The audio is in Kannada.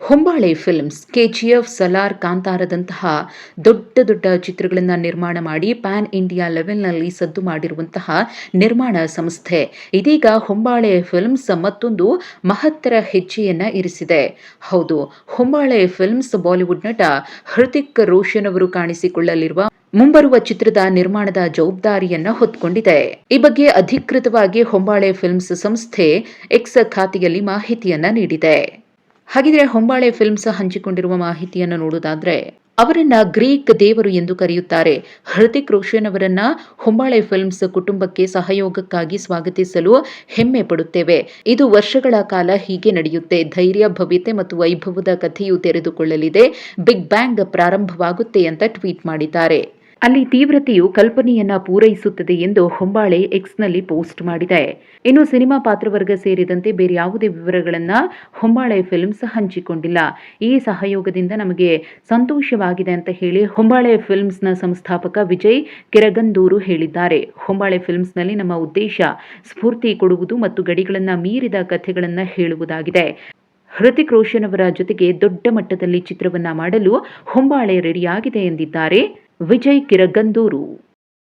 ಹೊಂಬಾಳೆ ಫಿಲ್ಮ್ಸ್, ಕೆಜಿಎಫ್, ಸಲಾರ್, ಕಾಂತಾರದಂತಹ ದೊಡ್ಡ ದೊಡ್ಡ ಚಿತ್ರಗಳನ್ನು ನಿರ್ಮಾಣ ಮಾಡಿ ಪ್ಯಾನ್ ಇಂಡಿಯಾ ಲೆವೆಲ್ನಲ್ಲಿ ಸದ್ದು ಮಾಡಿರುವಂತಹ ನಿರ್ಮಾಣ ಸಂಸ್ಥೆ. ಇದೀಗ ಹೊಂಬಾಳೆ ಫಿಲ್ಮ್ಸ್ ಮತ್ತೊಂದು ಮಹತ್ತರ ಹೆಜ್ಜೆಯನ್ನು ಇರಿಸಿದೆ. ಹೌದು, ಹೊಂಬಾಳೆ ಫಿಲ್ಮ್ಸ್ ಬಾಲಿವುಡ್ ನಟ ಹೃತಿಕ್ ರೋಷನ್ ಅವರು ಕಾಣಿಸಿಕೊಳ್ಳಲಿರುವ ಮುಂಬರುವ ಚಿತ್ರದ ನಿರ್ಮಾಣದ ಜವಾಬ್ದಾರಿಯನ್ನ ಹೊತ್ತುಕೊಂಡಿದೆ ಈ ಬಗ್ಗೆ ಅಧಿಕೃತವಾಗಿ ಹೊಂಬಾಳೆ ಫಿಲ್ಮ್ಸ್ ಸಂಸ್ಥೆ ಎಕ್ಸ್ ಖಾತೆಯಲ್ಲಿ ಮಾಹಿತಿಯನ್ನ ನೀಡಿದೆ. ಹಾಗಿದ್ರೆ ಹೊಂಬಾಳೆ ಫಿಲ್ಮ್ಸ್ ಹಂಚಿಕೊಂಡಿರುವ ಮಾಹಿತಿಯನ್ನು ನೋಡೋದಾದ್ರೆ, ಅವರನ್ನ ಗ್ರೀಕ್ ದೇವರು ಎಂದು ಕರೆಯುತ್ತಾರೆ. ಹೃತಿಕ್ ರೋಷನ್ ಅವರನ್ನ ಹೊಂಬಾಳೆ ಫಿಲ್ಮ್ಸ್ ಕುಟುಂಬಕ್ಕೆ ಸಹಯೋಗಕ್ಕಾಗಿ ಸ್ವಾಗತಿಸಲು ಹೆಮ್ಮೆ ಪಡುತ್ತೇವೆ. ಇದು ವರ್ಷಗಳ ಕಾಲ ಹೀಗೆ ನಡೆಯುತ್ತೆ. ಧೈರ್ಯ, ಭವ್ಯತೆ ಮತ್ತು ವೈಭವದ ಕಥೆಯು ತೆರೆದುಕೊಳ್ಳಲಿದೆ. ಬಿಗ್ ಬ್ಯಾಂಗ್ ಪ್ರಾರಂಭವಾಗುತ್ತೆ ಅಂತ ಟ್ವೀಟ್ ಮಾಡಿದ್ದಾರೆ. ಅಲ್ಲಿ ತೀವ್ರತೆಯು ಕಲ್ಪನೆಯನ್ನ ಪೂರೈಸುತ್ತದೆ ಎಂದು ಹೊಂಬಾಳೆ ಎಕ್ಸ್ನಲ್ಲಿ ಪೋಸ್ಟ್ ಮಾಡಿದೆ. ಇನ್ನು ಸಿನಿಮಾ ಪಾತ್ರವರ್ಗ ಸೇರಿದಂತೆ ಬೇರೆ ಯಾವುದೇ ವಿವರಗಳನ್ನ ಹೊಂಬಾಳೆ ಫಿಲ್ಮ್ಸ್ ಹಂಚಿಕೊಂಡಿಲ್ಲ. ಈ ಸಹಯೋಗದಿಂದ ನಮಗೆ ಸಂತೋಷವಾಗಿದೆ ಅಂತ ಹೇಳಿ ಹೊಂಬಾಳೆ ಫಿಲ್ಮ್ಸ್ನ ಸಂಸ್ಥಾಪಕ ವಿಜಯ್ ಕಿರಗಂದೂರು ಹೇಳಿದ್ದಾರೆ. ಹೊಂಬಾಳೆ ಫಿಲ್ಮ್ಸ್ನಲ್ಲಿ ನಮ್ಮ ಉದ್ದೇಶ ಸ್ಫೂರ್ತಿ ಕೊಡುವುದು ಮತ್ತು ಗಡಿಗಳನ್ನು ಮೀರಿದ ಕಥೆಗಳನ್ನು ಹೇಳುವುದಾಗಿದೆ. ಹೃತಿಕ್ ರೋಷನ್ ಅವರ ಜೊತೆಗೆ ದೊಡ್ಡ ಮಟ್ಟದಲ್ಲಿ ಚಿತ್ರವನ್ನ ಮಾಡಲು ಹೊಂಬಾಳೆ ರೆಡಿಯಾಗಿದೆ ಎಂದಿದ್ದಾರೆ. ವಿಜಯ್ ಕಿರಗಂದೂರು.